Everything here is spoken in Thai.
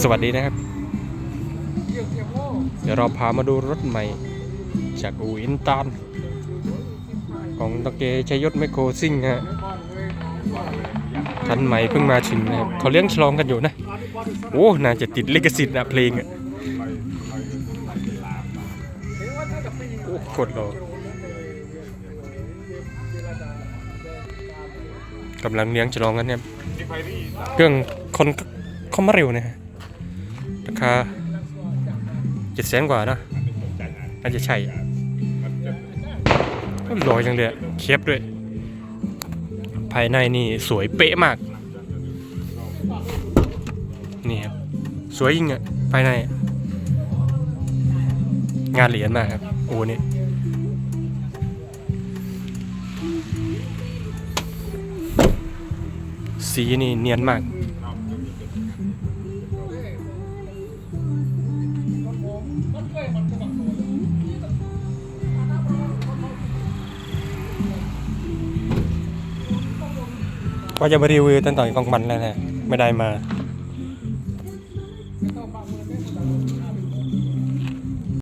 สวัสดีนะครับ เดี๋ยวเราพามาดูรถใหม่ จากอูอินตานของตะเกชัยยศไมโครซิ่งฮะคันใหม่เพิ่งมาถึงนะครับเขาเลี้ยงฉลองกันอยู่นะ โอ้ น่าจะติดลิขสิทธิ์นะเพลงอะโอ้โคตรหล่อ กำลังเลี้ยงฉลองกันเนี่ยเครื่องคนเขามาเร็วนะฮะราคาเจ็ดแสนกว่านะน่าจะใช่ลอยจังเลยอะเคปด้วย ภายในนี่สวยเป๊ะมาก นี่ครับ สวยยิ่งอะ ภายใน งานเหรียญมากครับ โอ้นี่ สีนี่เนียนมาก ว่าจะมารีวิวตั้งแต่กลางวันแล้วนะไม่ได้มา